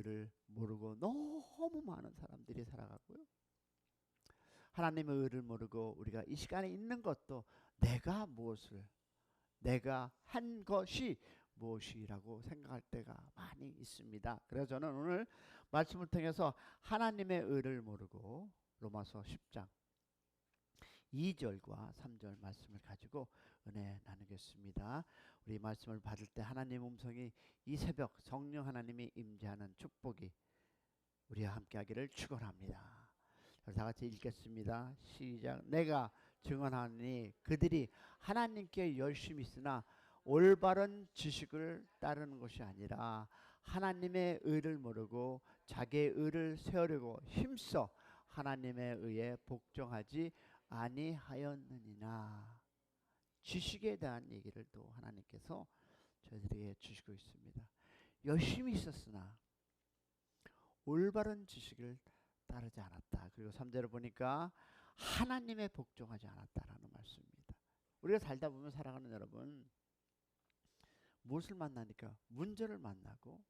의를 모르고 너무 많은 사람들이 살아가고요. 하나님의 의를 모르고 우리가 이 시간에 있는 것도 내가 무엇을 내가 한 것이 무엇이라고 생각할 때가 많이 있습니다. 그래서 저는 오늘 말씀을 통해서 하나님의 의를 모르고 로마서 10장 2절과 3절 말씀을 가지고 은혜 나누겠습니다. 우리 말씀을 받을 때 하나님 음성이 이 새벽 성령 하나님이 임재하는 축복이 우리와 함께 하기를 축원합니다. 다 같이 읽겠습니다. 시작. 내가 증언하니 그들이 하나님께 열심히 있으나 올바른 지식을 따르는 것이 아니라 하나님의 의를 모르고 자기의 의를 세우려고 힘써 하나님의 의에 복종하지 아니하였느니나 지식에 대한 얘기를 또 하나님께서 저희들에게 주시고 있습니다. 열심히 있었으나 올바른 지식을 따르지 않았다. 그리고 3절을 보니까 하나님의 복종하지 않았다라는 말씀입니다. 우리가 살다 보면 살아가는 여러분 무엇을 만나니까 문제를 만나고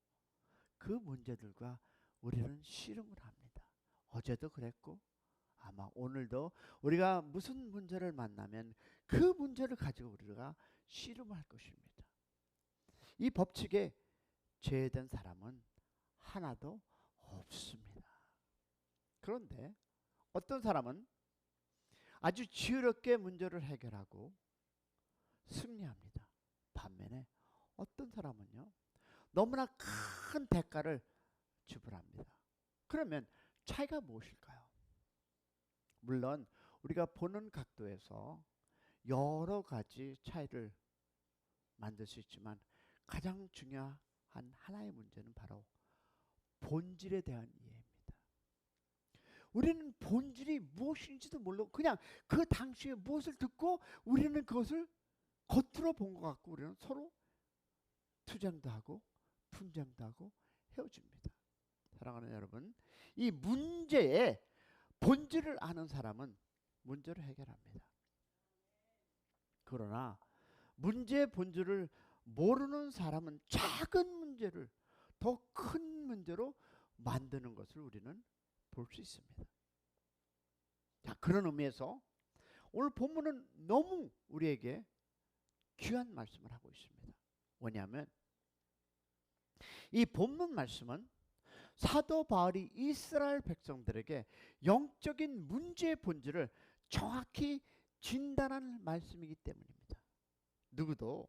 그 문제들과 우리는 씨름을 합니다. 어제도 그랬고 아마 오늘도 우리가 무슨 문제를 만나면 그 문제를 가지고 우리가 씨름할 것입니다. 이 법칙에 죄된 사람은 하나도 없습니다. 그런데 어떤 사람은 아주 지혜롭게 문제를 해결하고 승리합니다. 반면에 어떤 사람은요, 너무나 큰 대가를 지불합니다. 그러면 차이가 무엇일까요? 물론 우리가 보는 각도에서 여러 가지 차이를 만들 수 있지만 가장 중요한 하나의 문제는 바로 본질에 대한 이해입니다. 우리는 본질이 무엇인지도 모르고 그냥 그 당시에 무엇을 듣고 우리는 그것을 겉으로 본 것 같고 우리는 서로 투쟁도 하고 분쟁도 하고 헤어집니다. 사랑하는 여러분, 이 문제의 본질을 아는 사람은 문제를 해결합니다. 그러나 문제의 본질을 모르는 사람은 작은 문제를 더 큰 문제로 만드는 것을 우리는 볼 수 있습니다. 자, 그런 의미에서 오늘 본문은 너무 우리에게 귀한 말씀을 하고 있습니다. 뭐냐면 이 본문 말씀은 사도 바울이 이스라엘 백성들에게 영적인 문제의 본질을 정확히 진단하는 말씀이기 때문입니다. 누구도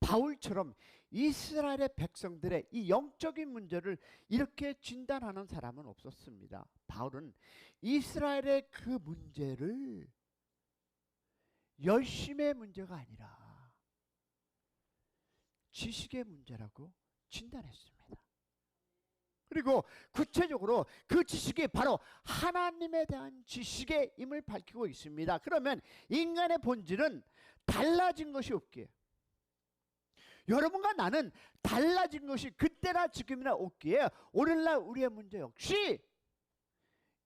바울처럼 이스라엘의 백성들의 이 영적인 문제를 이렇게 진단하는 사람은 없었습니다. 바울은 이스라엘의 그 문제를 열심의 문제가 아니라 지식의 문제라고 진단했습니다. 그리고 구체적으로 그 지식이 바로 하나님에 대한 지식의 임을 밝히고 있습니다. 그러면 인간의 본질은 달라진 것이 없기에 여러분과 나는 달라진 것이 그때나 지금이나 없기에 오늘날 우리의 문제 역시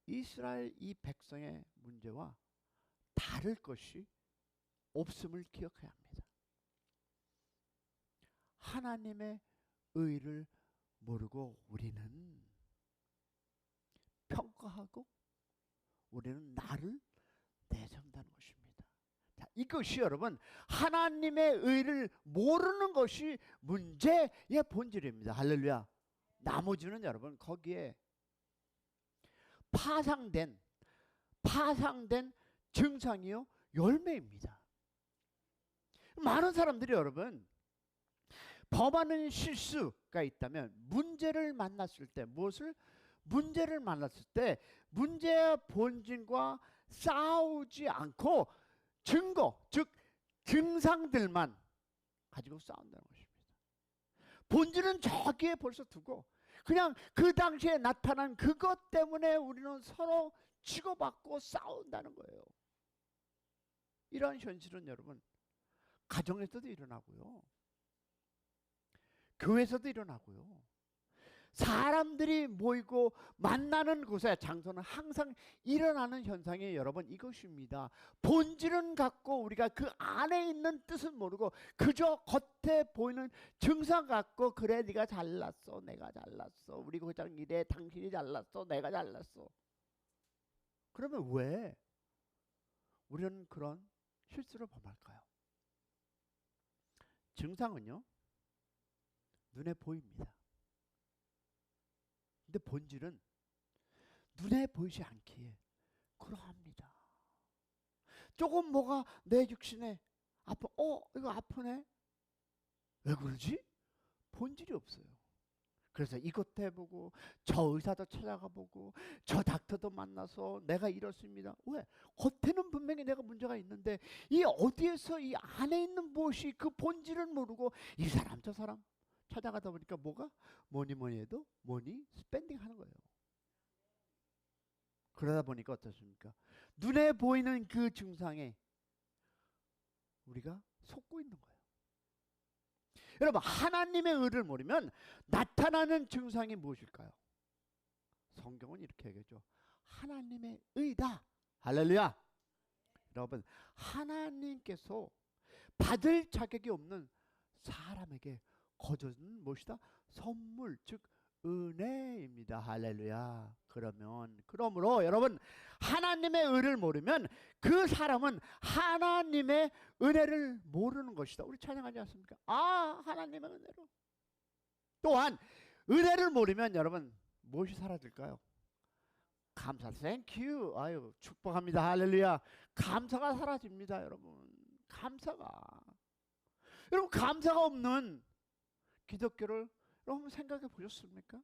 이스라엘 이 백성의 문제와 다를 것이 없음을 기억해야 합니다. 하나님의 의를 모르고 우리는 평가하고 우리는 나를 내세운다는 것입니다. 자, 이것이 여러분 하나님의 의를 모르는 것이 문제의 본질입니다. 할렐루야. 나머지는 여러분 거기에 파상된 파상된 증상이요 열매입니다. 많은 사람들이 여러분 범하는 실수 가 있다면 문제를 만났을 때 무엇을 문제를 만났을 때 문제의 본질과 싸우지 않고 증거, 즉 증상들만 가지고 싸운다는 것입니다. 본질은 저기에 벌써 두고 그냥 그 당시에 나타난 그것 때문에 우리는 서로 치고받고 싸운다는 거예요. 이러한 현실은 여러분 가정에서도 일어나고요. 교회에서도 일어나고요. 사람들이 모이고 만나는 곳에 장소는 항상 일어나는 현상이 여러분 이것입니다. 본질은 갖고 우리가 그 안에 있는 뜻은 모르고 그저 겉에 보이는 증상 갖고 그래 네가 잘났어 내가 잘났어 우리 고장 이래 당신이 잘났어 내가 잘났어 그러면 왜 우리는 그런 실수를 범할까요? 증상은요 눈에 보입니다. 근데 본질은 눈에 보이지 않기에 그러합니다. 조금 뭐가 내 육신에 아파, 어 이거 아프네. 왜 그러지? 본질이 없어요. 그래서 이것도 해보고 저 의사도 찾아가 보고 저 닥터도 만나서 내가 이렇습니다. 왜? 겉에는 분명히 내가 문제가 있는데 이 어디에서 이 안에 있는 무엇이 그 본질을 모르고 이 사람 저 사람 찾아가다 보니까 뭐가 뭐니 뭐니 해도 뭐니 스pen딩 하는 거예요. 그러다 보니까 어떻습니까? 눈에 보이는 그 증상에 우리가 속고 있는 거예요. 여러분 하나님의 의를 모르면 나타나는 증상이 무엇일까요? 성경은 이렇게 얘기하죠. 하나님의 의다. 할렐루야. 여러분 하나님께서 받을 자격이 없는 사람에게 거저는 무엇이다? 선물 즉 은혜입니다. 할렐루야. 그러면 그러므로 여러분 하나님의 의를 모르면 그 사람은 하나님의 은혜를 모르는 것이다. 우리 찬양하지 않습니까? 아 하나님의 은혜로. 또한 은혜를 모르면 여러분 무엇이 사라질까요? 감사, 땡큐. 아유 축복합니다. 할렐루야. 감사가 사라집니다, 여러분. 감사가. 여러분 감사가 없는 기독교를 여러분 생각해 보셨습니까?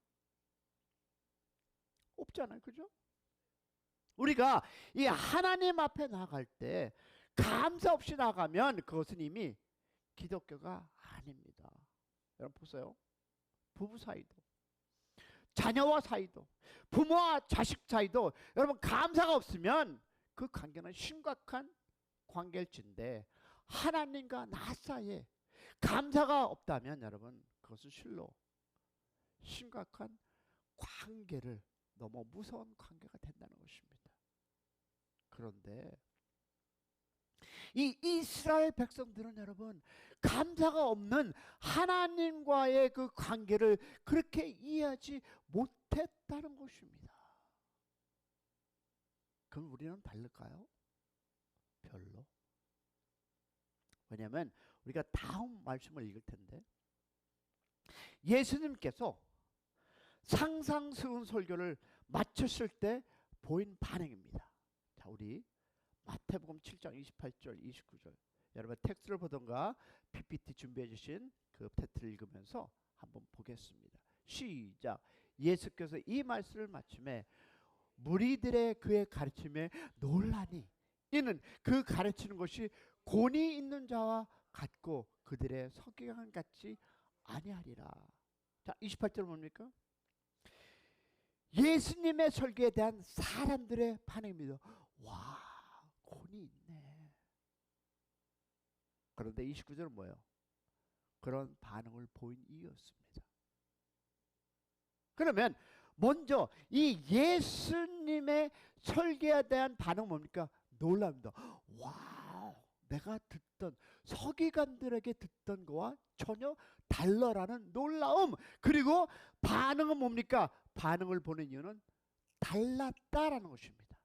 없잖아요. 그죠? 우리가 이 하나님 앞에 나갈 때 감사 없이 나가면 그것은 이미 기독교가 아닙니다. 여러분 보세요. 부부 사이도 자녀와 사이도 부모와 자식 사이도 여러분 감사가 없으면 그 관계는 심각한 관계일진데 하나님과 나 사이에 감사가 없다면 여러분 그것은 실로 심각한 관계를 너무 무서운 관계가 된다는 것입니다. 그런데 이 이스라엘 백성들은 여러분 감사가 없는 하나님과의 그 관계를 그렇게 이해하지 못했다는 것입니다. 그럼 우리는 다를까요? 별로. 왜냐하면 우리가 다음 말씀을 읽을 텐데 예수님께서 상상스러운 설교를 마쳤을 때 보인 반응입니다. 자, 우리 마태복음 7장 28절, 29절. 여러분 텍스트를 보던가 PPT 준비해 주신 그 텍스트를 읽으면서 한번 보겠습니다. 시작. 예수께서 이 말씀을 마침에 무리들의 그의 가르침에 놀라니 이는 그 가르치는 것이 권위 있는 자와 같고 그들의 석기관 같지 아니하리라. 자, 28절 뭡니까? 예수님의 설교에 대한 사람들의 반응입니다. 와, 권위 있네. 그런데 29절은 뭐예요? 그런 반응을 보인 이유였습니다. 그러면 먼저 이 예수님의 설교에 대한 반응 뭡니까? 놀랍니다. 와, 내가 듣던 서기관들에게 듣던 거와 전혀 달러라는 놀라움 그리고 반응은 뭡니까? 반응을 보는 이유는 달랐다라는 것입니다.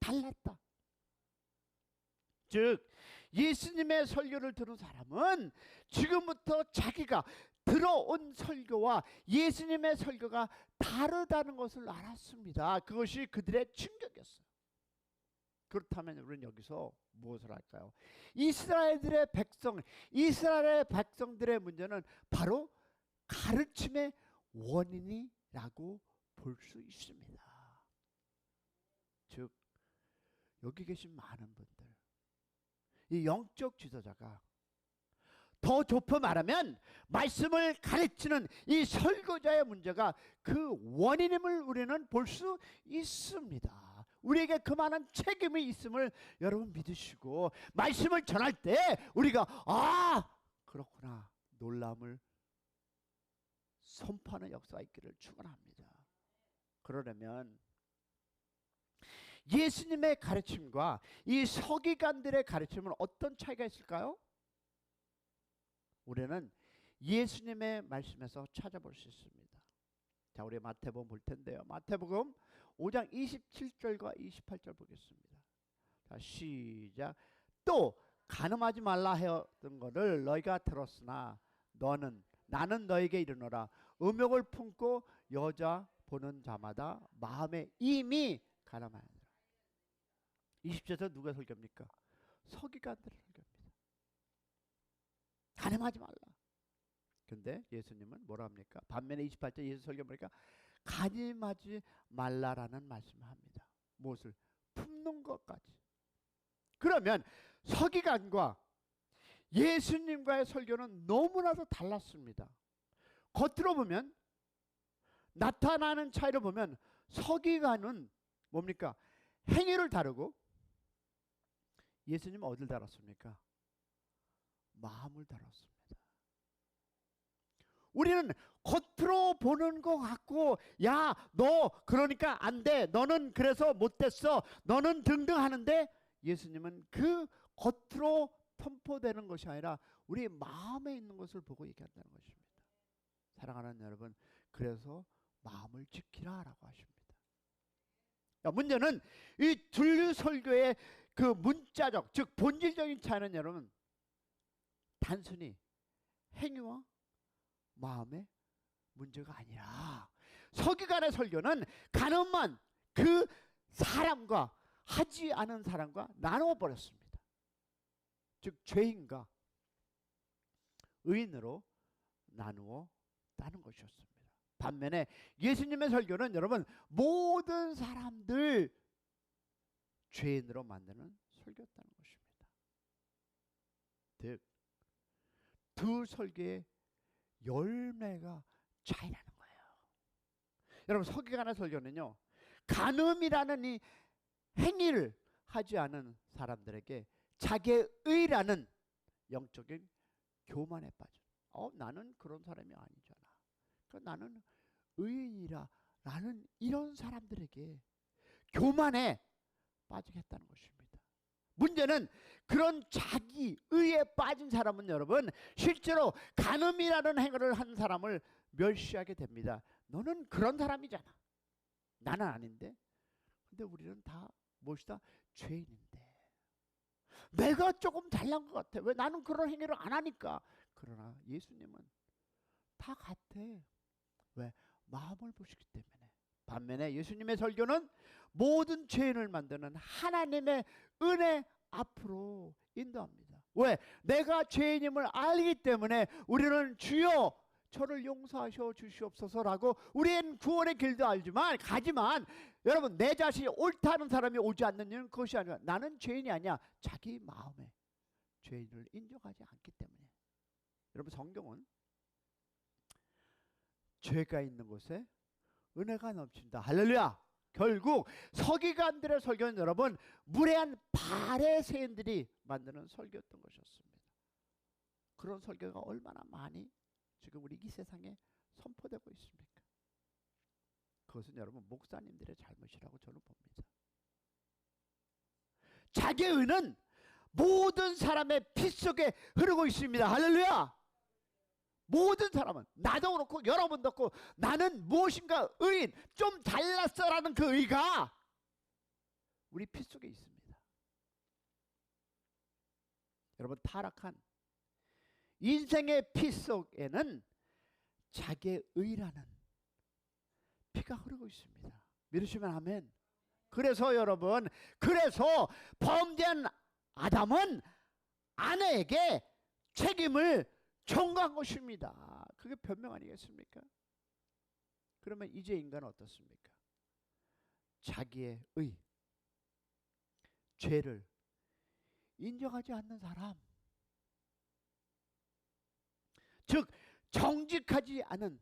달랐다. 즉 예수님의 설교를 들은 사람은 지금부터 자기가 들어온 설교와 예수님의 설교가 다르다는 것을 알았습니다. 그것이 그들의 충격이었어요. 그렇다면 우리는 여기서 무엇을 할까요? 이스라엘들의 백성, 이스라엘의 백성들의 문제는 바로 가르침의 원인이라고 볼 수 있습니다. 즉 여기 계신 많은 분들, 이 영적 지도자가 더 좁혀 말하면 말씀을 가르치는 이 설교자의 문제가 그 원인임을 우리는 볼 수 있습니다. 우리에게 그만한 책임이 있음을 여러분 믿으시고 말씀을 전할 때 우리가 아 그렇구나 놀람을 선포하는 역사가 있기를 축원합니다. 그러려면 예수님의 가르침과 이 서기관들의 가르침은 어떤 차이가 있을까요? 우리는 예수님의 말씀에서 찾아볼 수 있습니다. 자, 우리 마태복음 볼 텐데요. 마태복음 5장 27절과 28절 보겠습니다. 자, 시작. 또 가늠하지 말라 하였던 것을 너희가 들었으나 너는 나는 너에게 이르노라 음욕을 품고 여자 보는 자마다 마음에 이미 가늠하느니라. 20절에서 누가 설교입니까? 서기관들의 설교입니다. 가늠하지 말라. 근데 예수님은 뭐라 합니까? 반면에 28절 예수 설교 보니까 가늠하지 말라라는 말씀을 합니다. 무엇을? 품는 것까지. 그러면 서기관과 예수님과의 설교는 너무나도 달랐습니다. 겉으로 보면 나타나는 차이를 보면 서기관은 뭡니까? 행위를 다루고 예수님은 어딜 다뤘습니까? 마음을 다뤘습니다. 우리는 겉으로 보는 것 같고 야 너 그러니까 안 돼. 너는 그래서 못 됐어. 너는 등등 하는데 예수님은 그 겉으로 선포되는 것이 아니라 우리 마음에 있는 것을 보고 얘기한다는 것입니다. 사랑하는 여러분, 그래서 마음을 지키라라고 하십니다. 자, 문제는 이 둘류 설교의 그 문자적, 즉 본질적인 차이는 여러분 단순히 행위와 마음의 문제가 아니라 서기관의 설교는 가늠만 그 사람과 하지 않은 사람과 나누어 버렸습니다. 즉 죄인과 의인으로 나누어 따는 것이었습니다. 반면에 예수님의 설교는 여러분 모든 사람들 죄인으로 만드는 설교였다는 것입니다. 즉 두 설교의 열매가 차이 나는 거예요. 여러분 서기관의 설교는요. 간음이라는 이 행위를 하지 않은 사람들에게 자기의 의라는 영적인 교만에 빠져. 어 나는 그런 사람이 아니잖아. 그 나는 의인이라 라는 이런 사람들에게 교만에 빠지겠다는 것입니다. 문제는 그런 자기 의에 빠진 사람은 여러분 실제로 간음이라는 행위를 한 사람을 멸시하게 됩니다. 너는 그런 사람이잖아. 나는 아닌데. 근데 우리는 다 무엇이다? 죄인인데. 내가 조금 잘난 것 같아. 왜 나는 그런 행위를 안 하니까. 그러나 예수님은 다 같아. 왜? 마음을 보시기 때문에. 반면에 예수님의 설교는 모든 죄인을 만드는 하나님의 은혜 앞으로 인도합니다. 왜? 내가 죄인임을 알기 때문에 우리는 주여 저를 용서하셔 주시옵소서라고 우리는 구원의 길도 알지만 가지만 여러분 내 자신이 옳다는 사람이 오지 않는 이유는 그것이 아니라 나는 죄인이 아니야 자기 마음에 죄인을 인정하지 않기 때문에 여러분 성경은 죄가 있는 곳에 은혜가 넘친다 할렐루야 결국 서기관들의 설교는 여러분 무례한 바레새인들이 만드는 설교였던 것이었습니다. 그런 설교가 얼마나 많이 지금 우리 이 세상에 선포되고 있습니까? 그것은 여러분 목사님들의 잘못이라고 저는 봅니다. 자기의 의는 모든 사람의 피 속에 흐르고 있습니다. 할렐루야! 모든 사람은 나도 그렇고 여러분도 그렇고 나는 무엇인가 의인 좀 달랐어라는 그 의가 우리 피 속에 있습니다. 여러분 타락한 인생의 피 속에는 자기의 의라는 피가 흐르고 있습니다. 믿으시면 아멘. 그래서 여러분 그래서 범죄한 아담은 아내에게 책임을 청구한 것입니다. 그게 변명 아니겠습니까? 그러면 이제 인간은 어떻습니까? 자기의 의, 죄를 인정하지 않는 사람, 즉 정직하지 않은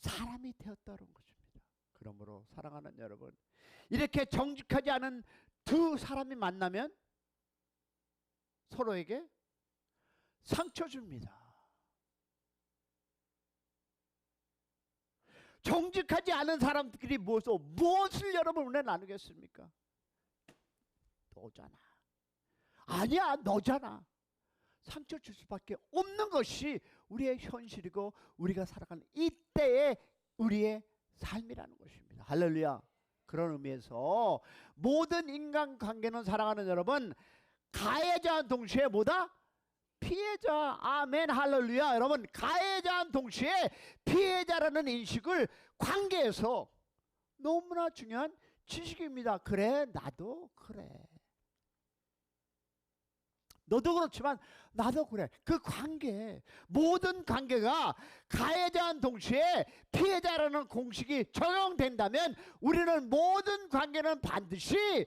사람이 되었다는 것입니다. 그러므로 사랑하는 여러분, 이렇게 정직하지 않은 두 사람이 만나면 서로에게 상처 줍니다. 정직하지 않은 사람들이 무엇을 무엇을 여러분 은혜 나누겠습니까? 너잖아. 아니야, 너잖아. 상처 줄 수밖에 없는 것이 우리의 현실이고 우리가 살아가는 이때의 우리의 삶이라는 것입니다. 할렐루야. 그런 의미에서 모든 인간 관계는 살아가는 여러분 가해자한 동시에 뭐다? 피해자. 아멘. 할렐루야. 여러분 가해자한 동시에 피해자라는 인식을 관계에서 너무나 중요한 지식입니다. 그래, 나도 그래. 너도 그렇지만 나도 그래. 그 관계, 모든 관계가 가해자한 동시에 피해자라는 공식이 적용된다면 우리는 모든 관계는 반드시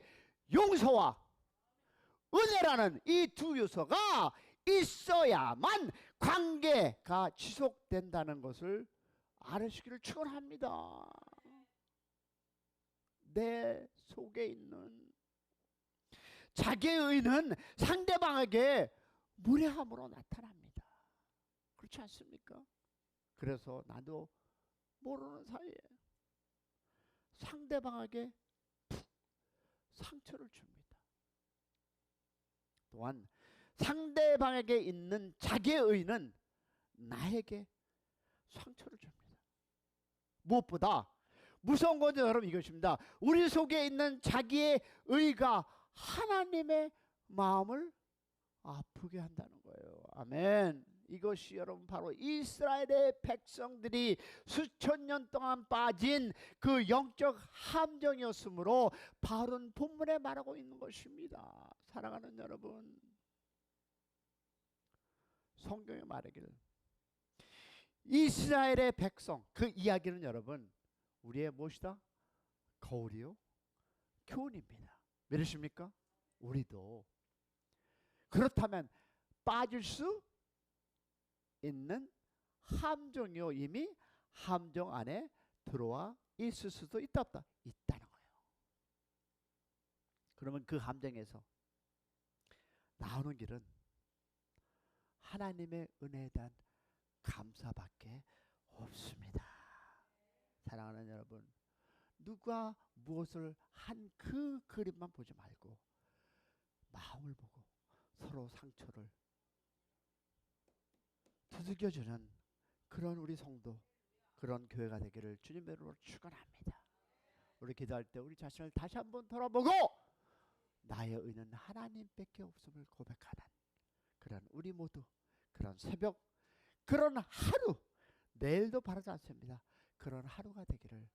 용서와 은혜라는 이 두 요소가 있어야만 관계가 지속된다는 것을 알으시기를 축원합니다. 내 속에 있는 자기의 의는 상대방에게 무례함으로 나타납니다. 그렇지 않습니까? 그래서 나도 모르는 사이에 상대방에게 푹 상처를 줍니다. 또한 상대방에게 있는 자기의 의는 나에게 상처를 줍니다. 무엇보다 무서운 것은 여러분 이것입니다. 우리 속에 있는 자기의 의가 하나님의 마음을 아프게 한다는 거예요. 아멘. 이것이 여러분 바로 이스라엘의 백성들이 수천 년 동안 빠진 그 영적 함정이었으므로 바울은 본문에 말하고 있는 것입니다. 사랑하는 여러분, 성경에 말하기를 이스라엘의 백성 그 이야기는 여러분 우리의 무엇이다? 거울이요, 교훈입니다. 믿으십니까? 우리도 그렇다면 빠질 수 있는 함정이요 이미 함정 안에 들어와 있을 수도 있다 없다 있다는 거예요. 그러면 그 함정에서 나오는 길은 하나님의 은혜에 대한 감사밖에 없습니다. 사랑하는 여러분, 누가 무엇을 한 그 그림만 보지 말고 마음을 보고 서로 상처를 두들겨주는 그런 우리 성도 그런 교회가 되기를 주님의 이름으로 축원합니다. 우리 기도할 때 우리 자신을 다시 한번 돌아보고 나의 의는 하나님밖에 없음을 고백하는 그런 우리 모두 그런 새벽 그런 하루 내일도 바라지 않습니다. 그런 하루가 되기를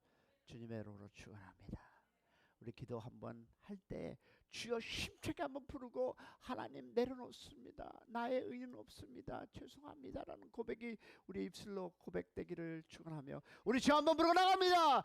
주님의 이름으로 축원합니다. 우리 기도 한번 할 때 주여 힘차게 한번 부르고 하나님 내려놓습니다. 나의 의는 없습니다. 죄송합니다라는 고백이 우리 입술로 고백되기를 축원하며 우리 주 한번 부르고 나갑니다.